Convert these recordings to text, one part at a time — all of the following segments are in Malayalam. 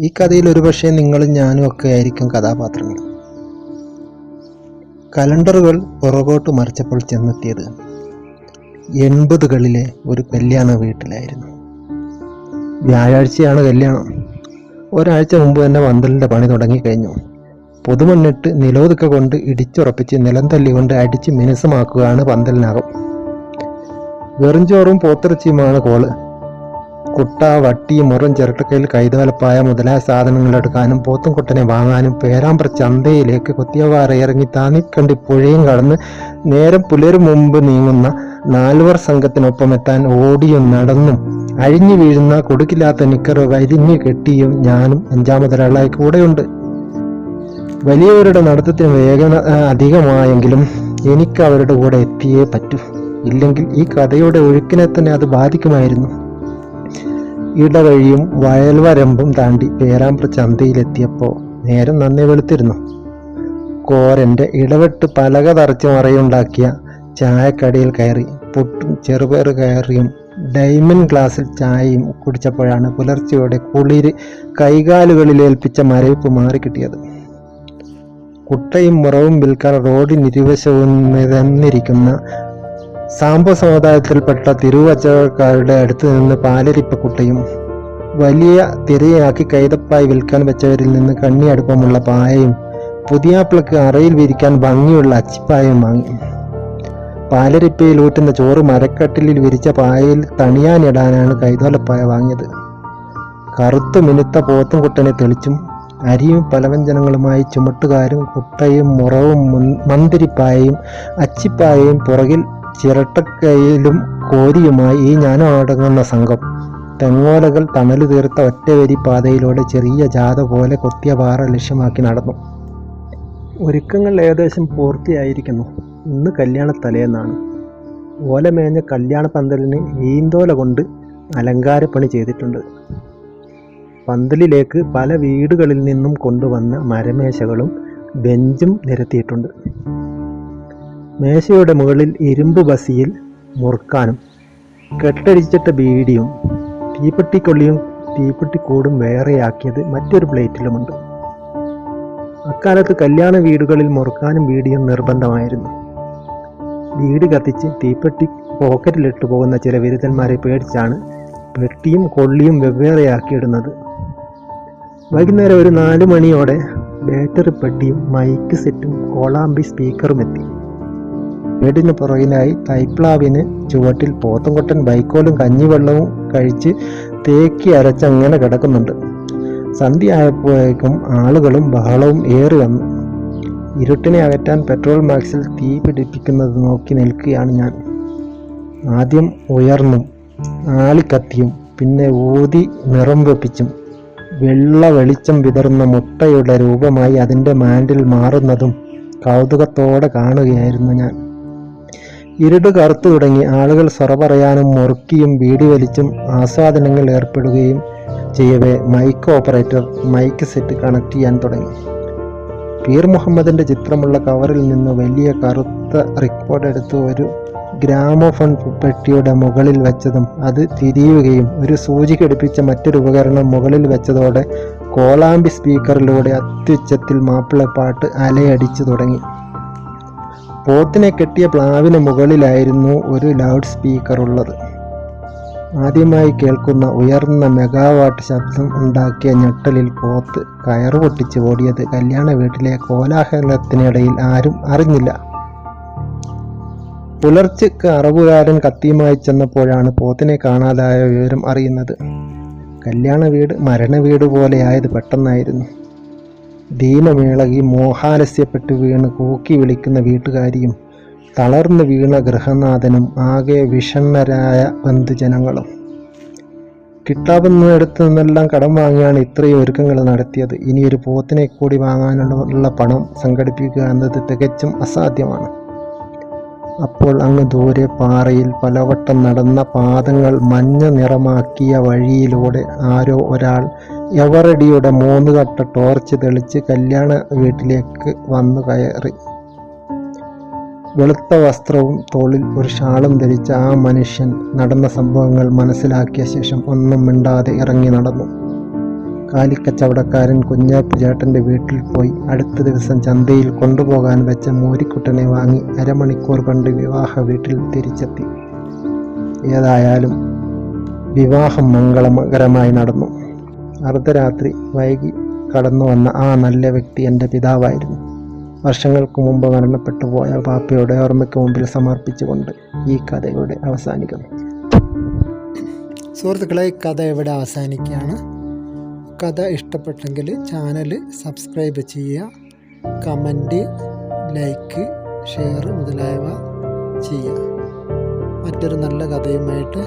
ഈ കഥയിൽ ഒരുപക്ഷെ നിങ്ങളും ഞാനും ഒക്കെ ആയിരിക്കും കഥാപാത്രങ്ങൾ. കലണ്ടറുകൾ പുറകോട്ട് മറിച്ചപ്പോൾ ചെന്നെത്തിയത് എൺപതുകളിലെ ഒരു കല്യാണ വീട്ടിലായിരുന്നു. വ്യാഴാഴ്ചയാണ് കല്യാണം. ഒരാഴ്ച മുമ്പ് തന്നെ പന്തലിന്റെ പണി തുടങ്ങിക്കഴിഞ്ഞു. പുതുമണ്ണിട്ട് നിലോതുക്ക കൊണ്ട് ഇടിച്ചുറപ്പിച്ച് നിലം തല്ലിക്കൊണ്ട് അടിച്ച് മിനുസമാക്കുകയാണ് പന്തലിനകം. വെറും ചോറും പോത്തിറച്ചിയുമാണ് കോൾ. കുട്ട വട്ടി മുറം ചിരട്ടക്കയിൽ കൈതവലപ്പായ മുതലായ സാധനങ്ങൾ എടുക്കാനും പോത്തും കുട്ടനെ വാങ്ങാനും പേരാമ്പ്ര ചന്തയിലേക്ക് കുത്തിയവാറ ഇറങ്ങി താന്നിക്കണ്ടി പുഴയും കടന്ന് നേരം പുലരും മുമ്പ് നീങ്ങുന്ന നാലുവർ സംഘത്തിനൊപ്പം എത്താൻ ഓടിയും നടന്നും അഴിഞ്ഞു വീഴുന്ന കൊടുക്കില്ലാത്ത നിക്കറ് വരിഞ്ഞു കെട്ടിയും ഞാനും അഞ്ചാമതൊരാളായി കൂടെയുണ്ട്. വലിയവരുടെ നടത്തത്തിന് വേഗന അധികമായെങ്കിലും എനിക്ക് അവരുടെ കൂടെ എത്തിയേ പറ്റൂ. ഇല്ലെങ്കിൽ ഈ കഥയുടെ ഒഴുക്കിനെ തന്നെ അത് ബാധിക്കുമായിരുന്നു. ഇടവഴിയും വയൽവരമ്പും താണ്ടി പേരാമ്പ്ര ചന്തയിലെത്തിയപ്പോൾ നേരം നന്ദി വെളുത്തിരുന്നു. കോരന്റെ ഇടവിട്ട് പലക തറച്ച് മറയുണ്ടാക്കിയ ചായക്കടയിൽ കയറി പുട്ടും ചെറുപയർ കയറിയും ഡയമണ്ട് ഗ്ലാസ്സിൽ ചായയും കുടിച്ചപ്പോഴാണ് പുലർച്ചയോടെ കുളിര് കൈകാലുകളിൽ ഏൽപ്പിച്ച മരവിപ്പ് മാറിക്കിട്ടിയത്. കുട്ടയും മുറവും വിൽക്കാൻ റോഡിനിരുവശവും നിരന്നിരിക്കുന്ന സാമ്പ സമുദായത്തിൽപ്പെട്ട തിരുവച്ചക്കാരുടെ അടുത്ത് നിന്ന് പാലരിപ്പ കുട്ടയും വലിയ തിരയാക്കി കൈതപ്പായി വിൽക്കാൻ വെച്ചവരിൽ നിന്ന് കണ്ണി അടുപ്പമുള്ള പായയും പുതിയാപ്പിളക്ക് അറയിൽ വിരിക്കാൻ ഭംഗിയുള്ള അച്ചിപ്പായും വാങ്ങി. പാലരിപ്പയിൽ ഊറ്റുന്ന ചോറ് മരക്കട്ടിലിൽ വിരിച്ച പായയിൽ തണിയാനിടാനാണ് കൈതോലപ്പായ വാങ്ങിയത്. കറുത്തു മിനുത്ത പോത്തും കുട്ടനെ തെളിച്ചും അരിയും പലവ്യഞ്ജനങ്ങളുമായി ചുമട്ടുകാരും കുട്ടയും മുറവും മന്തിരിപ്പായയും അച്ചിപ്പായയും പുറകിൽ ചിരട്ടക്കയിലും കോരിയുമായി ഈ ഞാനും അടങ്ങുന്ന സംഘം. തെങ്ങോലകൾ തണൽ തീർത്ത ഒറ്റവരി പാതയിലൂടെ ചെറിയ ജാഥ പോലെ കൊത്തിയ പാറ ലക്ഷ്യമാക്കി നടന്നു. ഒരുക്കങ്ങൾ ഏകദേശം പൂർത്തിയായിരിക്കുന്നു. ഇന്ന് കല്യാണ തലേന്നാണ് ഓലമേഞ്ഞ കല്യാണ പന്തലിന് ഈന്തോല കൊണ്ട് അലങ്കാരപ്പണി ചെയ്തിട്ടുണ്ട്. പന്തലിലേക്ക് പല വീടുകളിൽ നിന്നും കൊണ്ടുവന്ന മരമേശകളും ബെഞ്ചും നിരത്തിയിട്ടുണ്ട്. മേശയുടെ മുകളിൽ ഇരുമ്പ് ബസിയിൽ മുറുക്കാനും കെട്ടടിച്ചിട്ട ബീഡിയും തീപ്പെട്ടിക്കൊള്ളിയും തീപ്പെട്ടിക്കൂടും വേറെയാക്കിയത് മറ്റൊരു പ്ലേറ്റിലുമുണ്ട്. അക്കാലത്ത് കല്യാണ വീടുകളിൽ മുറുക്കാനും വീടിയും നിർബന്ധമായിരുന്നു. വീട് കത്തിച്ച് തീപ്പെട്ടി പോക്കറ്റിലിട്ട് പോകുന്ന ചില വിരുദ്ധന്മാരെ പേടിച്ചാണ് പെട്ടിയും കൊള്ളിയും വെവ്വേറെയാക്കിയിടുന്നത്. വൈകുന്നേരം ഒരു നാല് മണിയോടെ ബാറ്ററി പെട്ടിയും മൈക്ക് സെറ്റും കോളാമ്പി സ്പീക്കറും എത്തി വീടിന് പുറകിലായി തൈപ്ലാവിന് ചുവട്ടിൽ പോത്തുംകൊട്ടൻ ബൈക്കോലും കഞ്ഞിവെള്ളവും കഴിച്ച് തേക്കി അരച്ചങ്ങനെ കിടക്കുന്നുണ്ട്. സന്ധ്യ ആയപ്പോഴേക്കും ആളുകളും ബഹളവും ഏറി വന്നു. ഇരുട്ടിനെ അകറ്റാൻ പെട്രോൾ മാക്സിൽ തീ പിടിപ്പിക്കുന്നത് നോക്കി നിൽക്കുകയാണ് ഞാൻ. ആദ്യം ഉയർന്നും ആളിക്കത്തിയും പിന്നെ ഊതി നിറം വെപ്പിച്ചും വെള്ള വെളിച്ചം വിതറുന്ന മുട്ടയുടെ രൂപമായി അതിന്റെ മാൻഡിൽ മാറുന്നതും കൗതുകത്തോടെ കാണുകയായിരുന്നു ഞാൻ. ഇരുട് കറുത്തു തുടങ്ങി ആളുകൾ സൊറ പറയാനും മുറുക്കിയും വീടി വലിച്ചും ആസ്വാദനങ്ങൾ ഏർപ്പെടുകയും ചെയ്യവേ mic operator mic set connect ചെയ്യാൻ തുടങ്ങി. പീർ മുഹമ്മദിന്റെ ചിത്രമുള്ള കവറിൽ നിന്ന് വലിയ കറുത്ത റെക്കോർഡ് എടുത്ത് ഒരു ഗ്രാമോഫോൺ പെട്ടിയുടെ മുകളിൽ വെച്ചതും അത് തിരിയുകയും ഒരു സൂചി ഘടിപ്പിച്ച മറ്റൊരു ഉപകരണം മുകളിൽ വെച്ചതോടെ കോളാമ്പി സ്പീക്കറിലൂടെ അത്യുച്ചത്തിൽ മാപ്പിളപ്പാട്ട് അലയടിച്ചു തുടങ്ങി. പോത്തിനെ കെട്ടിയ പ്ലാവിന് മുകളിലായിരുന്നു ഒരു ലൗഡ് സ്പീക്കർ ഉള്ളത്. ആദ്യമായി കേൾക്കുന്ന ഉയർന്ന മെഗാവാട്ട് ശബ്ദം ഉണ്ടാക്കിയ ഞെട്ടലിൽ പോത്ത് കയറു പൊട്ടിച്ച് ഓടിയത്. കല്യാണ വീട്ടിലെ കോലാഹലത്തിനിടയിൽ ആരും അറിഞ്ഞില്ല. പുലർച്ചയ്ക്ക് അറവുകാരൻ കത്തിയുമായി ചെന്നപ്പോഴാണ് പോത്തിനെ കാണാതായ വിവരം അറിയുന്നത്. കല്യാണ വീട് മരണ വീട് പോലെയായത് പെട്ടെന്നായിരുന്നു. ദീനമേളകി മോഹാലസ്യപ്പെട്ട് വീണ് കൂക്കി വിളിക്കുന്ന വീട്ടുകാരിയും തളർന്നു വീണ ഗൃഹനാഥനും ആകെ വിഷണ്ണരായ ബന്ധുജനങ്ങളും. കിട്ടാവുന്നിടത്തു നിന്നെല്ലാം കടം വാങ്ങിയാണ് ഇത്രയും ഒരുക്കങ്ങൾ നടത്തിയത്. ഇനി ഒരു പോത്തിനെ കൂടി വാങ്ങാനുള്ള പണം സംഘടിപ്പിക്കുക എന്നത് തികച്ചും അസാധ്യമാണ്. അപ്പോൾ അങ്ങ് ദൂരെ പാറയിൽ പലവട്ടം നടന്ന പാദങ്ങൾ മഞ്ഞ നിറമാക്കിയ വഴിയിലൂടെ ആരോ ഒരാൾ എവറടിയുടെ മൂന്ന് കട്ട ടോർച്ച് തെളിച്ച് കല്യാണ വീട്ടിലേക്ക് വന്നു കയറി. വെളുത്ത വസ്ത്രവും തോളിൽ ഒരു ഷാളും ധരിച്ച ആ മനുഷ്യൻ നടന്ന സംഭവങ്ങൾ മനസ്സിലാക്കിയ ശേഷം ഒന്നും മിണ്ടാതെ ഇറങ്ങി നടന്നു. കാലിക്കച്ചവടക്കാരൻ കുഞ്ഞാപ്പ് ചേട്ടന്റെ വീട്ടിൽ പോയി അടുത്ത ദിവസം ചന്തയിൽ കൊണ്ടുപോകാൻ വെച്ച മോരിക്കുട്ടനെ വാങ്ങി അരമണിക്കൂർ കണ്ട് വിവാഹ വീട്ടിൽ തിരിച്ചെത്തി. ഏതായാലും വിവാഹം മംഗളകരമായി നടന്നു. അർദ്ധരാത്രി വൈകി കടന്നു വന്ന ആ നല്ല വ്യക്തി എന്റെ പിതാവായിരുന്നു. വർഷങ്ങൾക്ക് മുമ്പ് മരണപ്പെട്ടു പോയ പാപ്പയുടെ ഓർമ്മയ്ക്ക് മുമ്പിൽ സമർപ്പിച്ചുകൊണ്ട് ഈ കഥയുടെ അവസാനിക്കുന്നു. സുഹൃത്തുക്കളെ കഥ ഇവിടെ അവസാനിക്കുകയാണ്. കഥ ഇഷ്ടപ്പെട്ടെങ്കിൽ ചാനൽ സബ്സ്ക്രൈബ് ചെയ്യുക കമന്റ് ലൈക്ക് ഷെയർ മുതലായവ ചെയ്യുക. മറ്റൊരു നല്ല കഥയുമായിട്ട്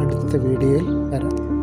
അടുത്ത വീഡിയോയിൽ വരാം.